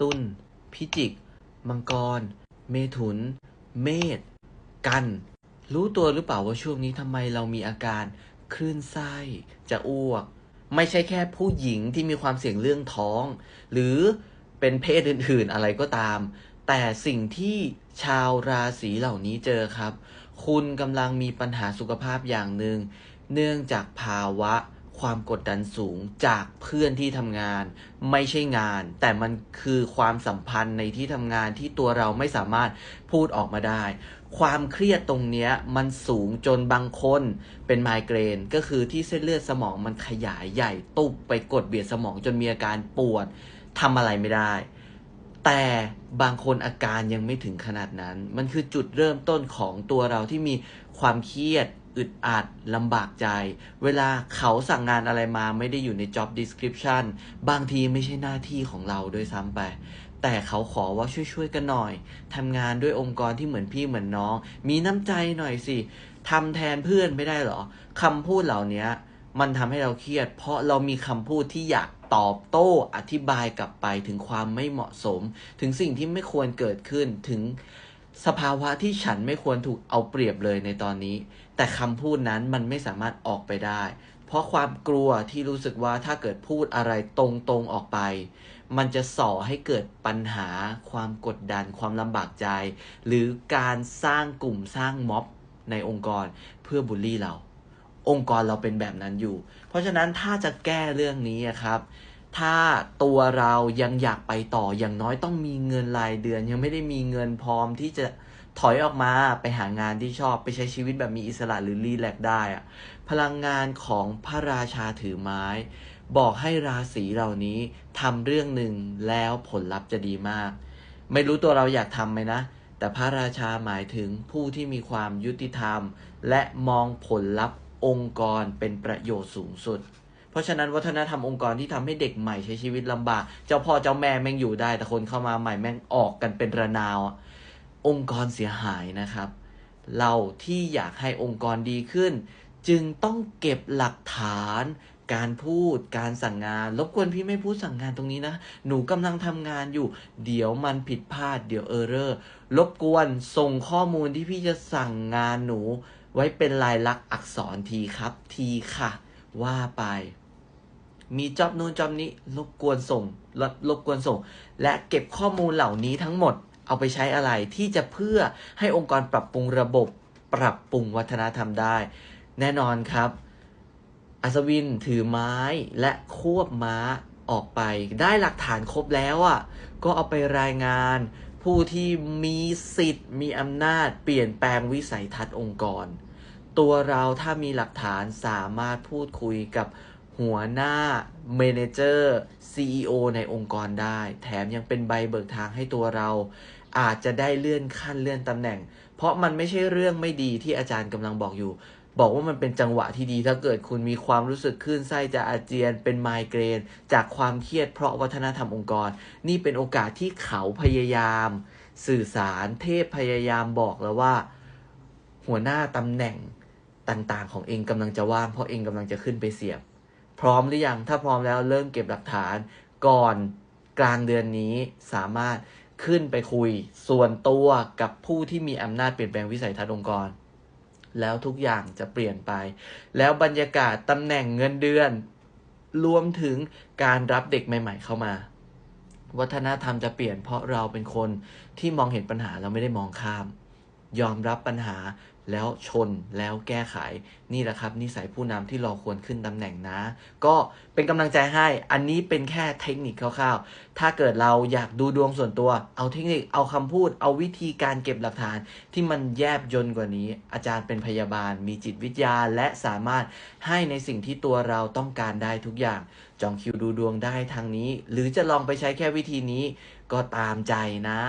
ตุลพิจิก มังกร เมถุน เมษกัน รู้ตัวหรือเปล่าว่าช่วงนี้ทำไมเรามีอาการคลื่นไส้จะอ้วก ไม่ใช่แค่ผู้หญิงที่มีความเสี่ยงเรื่องท้อง หรือเป็นเพศอื่นๆอะไรก็ตาม แต่สิ่งที่ชาวราศีเหล่านี้เจอครับ คุณกำลังมีปัญหาสุขภาพอย่างหนึ่งเนื่องจากภาวะ ความกดดันสูงจากเพื่อนที่ทำงาน ไม่ใช่งาน แต่มันคือความสัมพันธ์ในที่ทำงานที่ตัวเราไม่สามารถพูดออกมาได้ ความเครียดตรงนี้มันสูงจนบางคนเป็นไมเกรน ก็คือที่เส้นเลือดสมองมันขยายใหญ่ตุบไปกดเบียดสมองจนมีอาการปวดทำอะไรไม่ได้ แต่บางคนอาการยังไม่ถึงขนาดนั้น มันคือจุดเริ่มต้นของตัวเราที่มีความเครียด อึดอัดลำบากใจ เวลาเขาสั่งงานอะไรมาไม่ได้อยู่ใน job description บางทีไม่ใช่หน้าที่ของเราด้วยซ้ำไป แต่เขาขอว่าช่วยๆกันหน่อยทำงานด้วยองค์กรที่เหมือนพี่เหมือนน้อง มีน้ำใจหน่อยสิทำแทนเพื่อนไม่ได้หรอคำพูดเหล่านี้ มันทำให้เราเครียด เพราะเรามีคำพูดที่อยากตอบโต้อธิบายกลับไปถึงความไม่เหมาะสม ถึงสิ่งที่ไม่ควรเกิดขึ้นถึงสภาวะที่ฉันไม่ควรถูกเอาเปรียบเลยในตอนนี้ แต่คำพูดนั้นมันไม่สามารถออกไปได้ เพราะความกลัวที่รู้สึกว่าถ้าเกิดพูดอะไรตรงๆออกไป มันจะส่อให้เกิดปัญหา ความกดดัน ความลำบากใจ หรือการสร้างกลุ่มสร้างม็อบในองค์กรเพื่อบูลลี่เรา องค์กรเราเป็นแบบนั้นอยู่ เพราะฉะนั้นถ้าจะแก้เรื่องนี้ครับ ถ้าตัวเรายังอยากไปต่ออย่างน้อยต้องมีเงินรายเดือน ยังไม่ได้มีเงินพร้อมที่จะถอยออกมาไปหางานที่ชอบไปใช้ชีวิตแบบมีอิสระหรือรีแลกได้อะพลังงานของพระราชาถือไม้ บอกให้ราศีเหล่านี้ทำเรื่องหนึ่งแล้วผลลัพธ์จะดีมาก ไม่รู้ตัวเราอยากทำไหมนะ แต่พระราชาหมายถึงผู้ที่มีความยุติธรรม และมองผลลัพธ์ องค์กรเป็นประโยชน์สูงสุด เพราะฉะนั้นวัฒนธรรมองค์กรที่ทำให้เด็กใหม่ใช้ชีวิตลำบาก เจ้าพ่อเจ้าแม่แม่งอยู่ได้ แต่คนเข้ามาใหม่แม่งออกกันเป็นระนาวอะองค์กรเสียหายนะครับ เราที่อยากให้องค์กรดีขึ้น จึงต้องเก็บหลักฐานการพูด การสั่งงาน รบกวนพี่ไม่พูดสั่งงานตรงนี้นะ หนูกำลังทำงานอยู่ เดี๋ยวมันผิดพลาด เดี๋ยวเออร์เรอร์ รบกวนส่งข้อมูลที่พี่จะสั่งงานหนู ไว้เป็นลายลักษณ์อักษรทีครับ ทีค่ะ ว่าไป มีจอบนู้นจอบนี้รบกวนส่งรบรบกวนส่ง และเก็บข้อมูลเหล่านี้ทั้งหมดเอาไปใช้อะไรที่จะเพื่อให้องค์กรปรับปรุงระบบ ปรับปรุงวัฒนธรรมได้ แน่นอนครับ อัศวินถือไม้และควบม้าออกไป ได้หลักฐานครบแล้วอะก็เอาไปรายงาน ผู้ที่มีสิทธิ์มีอำนาจเปลี่ยนแปลงวิสัยทัศน์องค์กร ตัวเราถ้ามีหลักฐานสามารถพูดคุยกับหัวหน้าเมนเจอร์ CEO ในองค์กรได้ แถมยังเป็นใบเบิกทางให้ตัวเรา อาจจะได้เลื่อนขั้นเลื่อนตำแหน่ง เพราะมันไม่ใช่เรื่องไม่ดีที่อาจารย์กำลังบอกอยู่ บอกว่ามันเป็นจังหวะที่ดีถ้าเกิดคุณมีความรู้สึกคลื่นไส้จะอาเจียนเป็นไมเกรน จากความเครียดเพราะวัฒนธรรมองค์กร นี่เป็นโอกาสที่เขาพยายาม สื่อสารเทพพยายามบอกแล้วว่า หัวหน้าตำแหน่งต่างๆ ของเองกำลังจะว่างเพราะเองกำลังจะขึ้นไปเสียบ พร้อมหรือยังถ้าพร้อมแล้วเริ่มเก็บหลักฐานก่อนกลางเดือนนี้สามารถขึ้นไปคุย ส่วนตัวกับผู้ที่มีอำนาจเปลี่ยนแปลงวิสัยทัศน์องค์กร แล้วทุกอย่างจะเปลี่ยนไป แล้วบรรยากาศตำแหน่งเงินเดือน รวมถึงการรับเด็กใหม่ ๆ เข้ามา วัฒนธรรมจะเปลี่ยนเพราะเราเป็นคนที่มองเห็นปัญหาเราไม่ได้มองข้าม ยอมรับปัญหาแล้วชนแล้วแก้ไขนี่แหละครับ นิสัยผู้นำที่เราควรขึ้นตำแหน่งนะ ก็เป็นกำลังใจให้อันนี้เป็นแค่เทคนิคคร่าวๆ ถ้าเกิดเราอยากดูดวงส่วนตัว เอาเทคนิคเอาคำพูด เอาวิธีการเก็บหลักฐานที่มันแยบยนกว่านี้ อาจารย์เป็นพยาบาล มีจิตวิทยาและสามารถให้ในสิ่งที่ตัวเราต้องการได้ทุกอย่าง จองคิวดูดวงได้ทางนี้ หรือจะลองไปใช้แค่วิธีนี้ก็ตามใจนะ